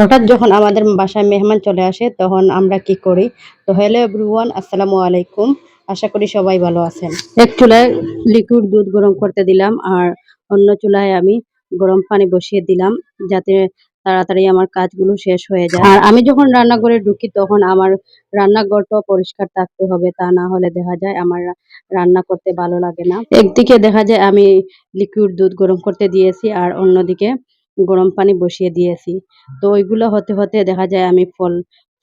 হঠাৎ যখন আমাদের বাসায় মেহমান চলে আসে, তখন আমরা কি করি? তো হ্যালো এভরিওয়ান, আসসালামু আলাইকুম। আশা করি সবাই ভালো আছেন। এক চুলায় লিকুইড দুধ গরম করতে দিলাম আর অন্য চুলায় আমি গরম পানি বসিয়ে দিলাম যাতে তাড়াতাড়ি আমার কাজগুলো শেষ হয়ে যায়। আর আমি যখন রান্নাঘরে ঢুকি, তখন আমার রান্নাঘরটাও পরিষ্কার থাকতে হবে, তা না হলে দেখা যায় আমার রান্না করতে ভালো লাগে না। একদিকে দেখা যায় আমি লিকুইড দুধ গরম করতে দিয়েছি আর অন্যদিকে গরম পানি বসিয়ে দিয়েছি। তো ওইগুলো হতে হতে দেখা যায় আমি ফল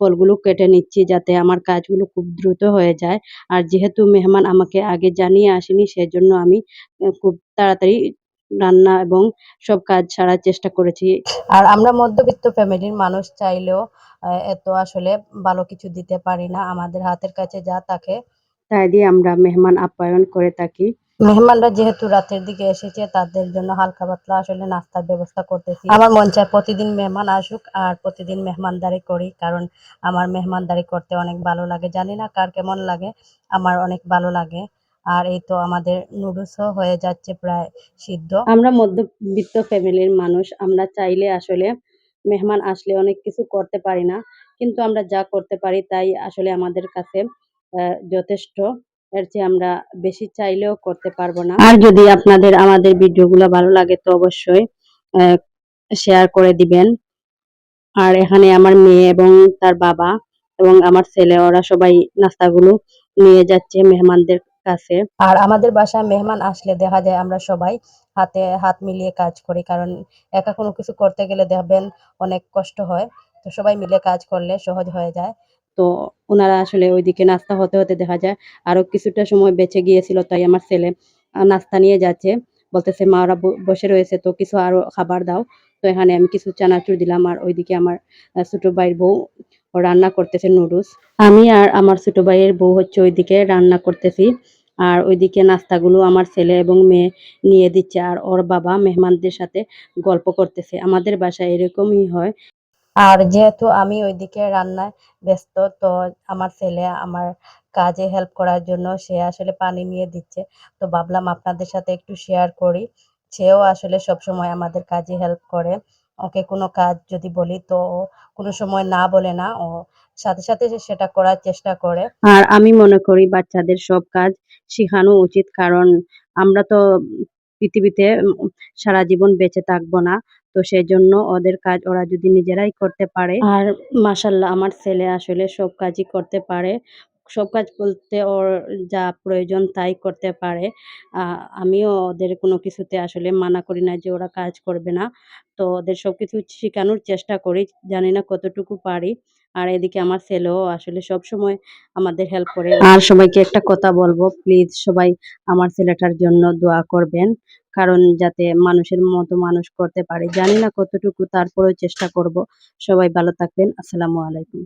ফলগুলো কেটে নিচ্ছি যাতে আমার কাজগুলো খুব দ্রুত হয়ে যায়। আর যেহেতু মেহমান আমাকে আগে জানিয়ে আসেনি সেজন্য আমি খুব তাড়াতাড়ি রান্না এবং সব কাজ সারার চেষ্টা করেছি। আর আমরা মধ্যবিত্ত ফ্যামিলির মানুষ চাইলেও এত আসলে ভালো কিছু দিতে পারি না। আমাদের হাতের কাছে যা থাকে। তাই দিয়ে আমরা মেহমান আপ্যায়ন করে থাকি। মেহমানরা যেহেতু রাতের দিকে এসেছে, তাদের জন্য হালকা পাতলা আসলে নাস্তার ব্যবস্থা করতেছি। আমার মন চায় প্রতিদিন মেহমান আসুক আর প্রতিদিন মেহমানদারি করি, কারণ আমার মেহমানদারি করতে অনেক ভালো লাগে। জানি না কার কেমন লাগে, আমার অনেক ভালো লাগে। আর এই তো আমাদের নুডলসও হয়ে যাচ্ছে প্রায় সিদ্ধ। আমরা মধ্যবিত্ত ফ্যামিলির মানুষ, আমরা চাইলে আসলে মেহমান আসলে অনেক কিছু করতে পারি না, কিন্তু আমরা যা করতে পারি তাই আসলে আমাদের কাছে যথেষ্ট। এর চেয়ে আমরা বেশি চাইলেও করতে পারব না। আর যদি আপনাদের আমাদের ভিডিওগুলো ভালো লাগে তো অবশ্যই শেয়ার করে দিবেন। আর এখানে আমার মেয়ে এবং তার বাবা এবং আমার ছেলে ওরা সবাই নাস্তাগুলো নিয়ে যাচ্ছে মেহমানদের কাছে। আর আমাদের বাসায় মেহমান আসলে দেখা যায় আমরা সবাই হাতে হাত মিলিয়ে কাজ করি কারণ একা কোনো কিছু করতে গেলে দেখবেন অনেক কষ্ট হয়। তো সবাই মিলে কাজ করলে সহজ হয়ে যায়। তো ওনারা আসলে ওইদিকে নাস্তা হতে হতে দেখা যায়, আরও কিছুটা সময় বেঁচে গিয়েছিল তাই আমার ছেলে নাস্তা নিয়ে যাচ্ছে। বলতেছে, মা, ওরা বসে রয়েছে, তো কিছু আরও খাবার দাও। তো এখানে আমি কিছু চানাচুর দিলাম আর ওইদিকে আমার ছোট ভাইয়ের বউ রান্না করতেছে নুডলস। আমি আর আমার ছোট ভাইয়ের বউ হচ্ছে ওইদিকে রান্না করতেছি। আর ওইদিকে নাস্তাগুলো আমার ছেলে এবং মেয়ে নিয়ে দিচ্ছে। আর ওর বাবা মেহমানদের সাথে গল্প করতেছে। আমাদের বাসায় এরকমই হয়। আর যেহেতু আমি ওইদিকে রান্নায় ব্যস্ত, তো আমার ছেলে আমার কাজে হেল্প করার জন্য সে আসলে পানি নিয়ে দিচ্ছে। তো ভাবলাম আপনাদের সাথে একটু শেয়ার করি। সেও আসলে সব সময় আমাদের কাজে হেল্প করে। ওকে কোনো কাজ যদি বলি, তো কোনো সময় না বলে না, ও সাথে সাথে সেটা করার চেষ্টা করে। আর আমি মনে করি বাচ্চাদের সব কাজ শেখানো উচিত, কারণ আমরা তো পৃথিবীতে সারা জীবন বেঁচে থাকব না। তো সেই জন্য ওদের কাজ ওরা যদি নিজেরাই করতে পারে। আর মাসাল্লাহ আমার ছেলে আসলে সব কাজই করতে পারে। সব কাজ বলতে ওর যা প্রয়োজন তাই করতে পারে। আমিও ওদের কোনো কিছুতে আসলে মানা করি না যে ওরা কাজ করবে না। তো ওদের সব কিছু শেখানোর চেষ্টা করি, জানি না কতটুকু পারি। আর এদিকে আমার ছেলেও আসলে সব সময় আমাদের হেল্প করে। আর সবাইকে একটা কথা বলব প্লিজ সবাই আমার ছেলেটার জন্য দোয়া করবেন, কারণ যাতে মানুষের মতো মানুষ করতে পারে। জানি না কতটুকু তারপরেও চেষ্টা করব। সবাই ভালো থাকবেন। আসসালামু আলাইকুম।